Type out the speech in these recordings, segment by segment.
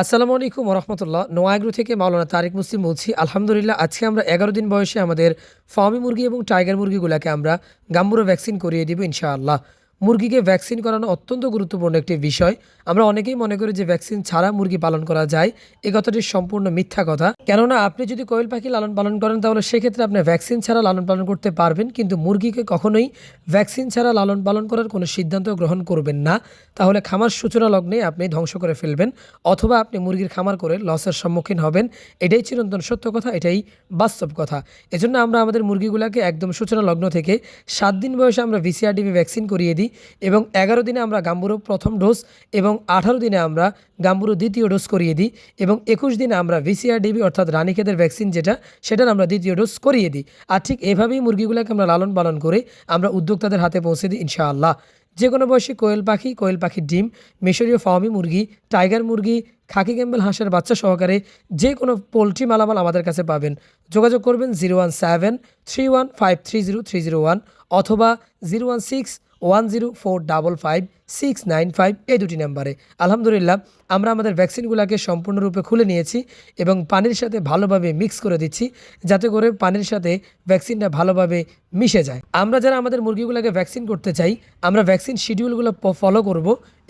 আসসালামু আলাইকুম রহমতুল্লাহ নোয়াগ্রু থেকে মাওলানা তারিক মুসলিম বলছি, আলহামদুলিল্লাহ আজকে আমরা এগারো দিন বয়সে আমাদের ফার্মি মুরগি এবং টাইগার মুরগিগুলোকে আমরা গাম্বুরো ভ্যাকসিন করিয়ে দিব ইনশাআল্লাহ। মুরগিকে ভ্যাকসিন করানো অত্যন্ত গুরুত্বপূর্ণ একটি বিষয়। আমরা অনেকেই মনে করি যে ভ্যাকসিন ছাড়া মুরগি পালন করা যায়। এ কথাটি সম্পূর্ণ মিথ্যা কথা। কেননা আপনি যদি কোয়েল পাখি লালন পালন করেন, তাহলে সেক্ষেত্রে আপনি ভ্যাকসিন ছাড়া লালন পালন করতে পারবেন। কিন্তু মুরগিকে কখনোই ভ্যাকসিন ছাড়া লালন পালন করার কোনো সিদ্ধান্ত গ্রহণ করবেন না। তাহলে খামার সূচনা লগ্নে আপনি ধ্বংস করে ফেলবেন, অথবা আপনি মুরগির খামার করে লসের সম্মুখীন হবেন। এটাই চিরন্তন সত্য কথা, এটাই বাস্তব কথা। এজন্য আমরা আমাদের মুরগিগুলোকে একদম সূচনা লগ্ন থেকে সাত দিন বয়সে আমরা ভিসিআরডিবি ভ্যাকসিন করিয়ে দিই। এবং এগারো দিনে আমরা গাম্বুরো প্রথম ডোজ এবং আঠারো দিনে আমরা গাম্বুরো দ্বিতীয় ডোজ করিয়ে দিই এবং একুশ দিনে আমরা ভিসিআরডিবি অর্থাৎ রানীক্ষেতের ভ্যাকসিন যেটা, সেটার আমরা দ্বিতীয় ডোজ করিয়ে দিই। আর ঠিক এভাবেই মুরগিগুলোকে আমরা লালন পালন করে আমরা উদ্যোক্তাদের হাতে পৌঁছে দিই ইনশাআল্লাহ। যে কোনো বয়সী কোয়েল পাখি, কোয়েল পাখির ডিম, মিশরীয় ফার্মি মুরগি, টাইগার মুরগি, খাকি ক্যাম্বেল হাঁসের বাচ্চা সহকারে যে কোনো পোলট্রি মালামাল আমাদের কাছে পাবেন। যোগাযোগ করবেন zero one seven three one five three zero three zero one অথবা zero one six one zero four double five six nine five এই দুটি নাম্বারে আলহামদুলিল্লাহ, আমরা আমাদের ভ্যাকসিনগুলোকে সম্পূর্ণরূপে খুলে নিয়েছি এবং পানির সাথে ভালোভাবে মিক্স করে দিচ্ছি যাতে করে পানির সাথে ভ্যাকসিনটা ভালোভাবে মিশে যায়। আমরা যারা আমাদের মুরগিগুলোকে ভ্যাকসিন করতে চাই, আমরা ভ্যাকসিন শিডিউলগুলো ফলো করব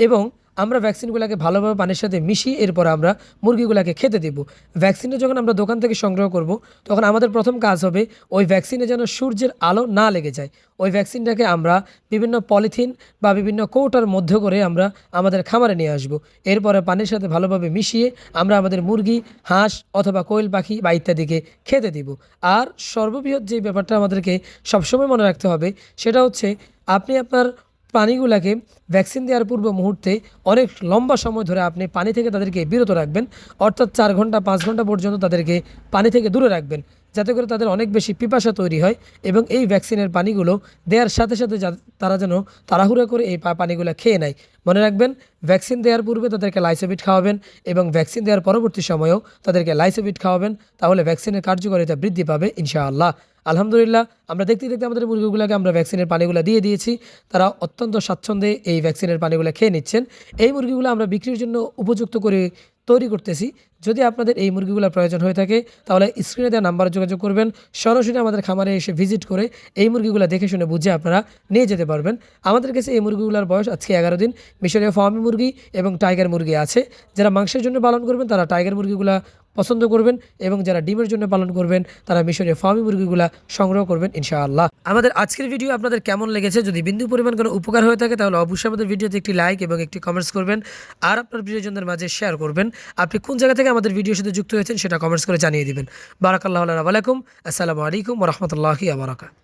এবং আমরা ভ্যাকসিনগুলোকে ভালোভাবে পানির সাথে মিশিয়ে এরপর আমরা মুরগিগুলোকে খেতে দেব। ভ্যাকসিনটা যখন আমরা দোকান থেকে সংগ্রহ করব, তখন আমাদের প্রথম কাজ হবে ওই ভ্যাকসিনে যেন সূর্যের আলো না লেগে যায়। ওই ভ্যাকসিনটাকে আমরা বিভিন্ন পলিথিন বা বিভিন্ন কৌটার মধ্যে করে আমরা আমাদের খামারে নিয়ে আসব। এরপরে পানির সাথে ভালোভাবে মিশিয়ে আমরা আমাদের মুরগি, হাঁস অথবা কোয়েল পাখি বা ইত্যাদিকে খেতে দিব। আর সর্ববৃহৎ যে ব্যাপারটা আমাদেরকে সবসময় মনে রাখতে হবে, সেটা হচ্ছে আপনি আপনার প্রাণীগুলোকে ভ্যাকসিন দেওয়ার পূর্ব মুহূর্তে অনেক লম্বা সময় ধরে আপনি পানি থেকে তাদেরকে বিরত রাখবেন। অর্থাৎ চার ঘণ্টা, পাঁচ ঘণ্টা পর্যন্ত তাদেরকে পানি থেকে দূরে রাখবেন। যাতে করে তাদের অনেক বেশি পিপাসা তৈরি হয় এবং এই ভ্যাকসিনের পানিগুলো দেওয়ার সাথে সাথে তারা যেন তাড়াহুড়া করে এই পানিগুলো খেয়ে নেয়। মনে রাখবেন, ভ্যাকসিন দেওয়ার পূর্বে তাদেরকে লাইসোবিট খাওয়াবেন এবং ভ্যাকসিন দেওয়ার পরবর্তী সময়েও তাদেরকে লাইসোবিট খাওয়াবেন। তাহলে ভ্যাকসিনের কার্যকারিতা বৃদ্ধি পাবে, ইনশাআল্লাহ। আলহামদুলিল্লাহ, আমরা দেখতে দেখতে আমাদের মুরগিগুলোকে আমরা ভ্যাকসিনের পানিগুলো দিয়ে দিয়েছি। তারা অত্যন্ত স্বাচ্ছন্দ্যে এই ভ্যাকসিনের পানিগুলো খেয়ে নিচ্ছেন। এই মুরগিগুলো আমরা বিক্রির জন্য উপযুক্ত করে তৈরি করতেছি। যদি আপনাদের এই মুরগিগুলোর প্রয়োজন হয়ে থাকে, তাহলে স্ক্রিনে দেওয়া নাম্বারে যোগাযোগ করবেন। সরাসরি আমাদের খামারে এসে ভিজিট করে এই মুরগিগুলো দেখে শুনে বুঝে আপনারা নিয়ে যেতে পারবেন। আমাদের কাছে এই মুরগিগুলোর বয়স আজকে এগারো দিন। মিশরীয় ফার্মি মুরগি এবং টাইগার মুরগি আছে। যারা মাংসের জন্য পালন করবেন, তারা টাইগার মুরগিগুলা পছন্দ করবেন এবং যারা ডিমের জন্য পালন করবেন, তারা মিশরের ফার্মি মুরগিগুলা সংগ্রহ করবেন, ইনশাআল্লাহ। আমাদের আজকের ভিডিও আপনাদের কেমন লেগেছে? যদি বিন্দু পরিমাণ কোনো উপকার হয়ে থাকে, তাহলে অবশ্যই আমাদের ভিডিওতে একটি লাইক এবং একটি কমেন্টস করবেন। আর আপনার প্রিয়জনদের মাঝে শেয়ার করবেন। আপনি কোন জায়গা থেকে আমাদের ভিডিওর সাথে যুক্ত হয়েছেন, সেটা কমেন্টস করে জানিয়ে দিবেন। বারাকাল্লাহ আলাইকুম আসসালামু আলাইকুম রহমতুল্লাহি আবরাকাত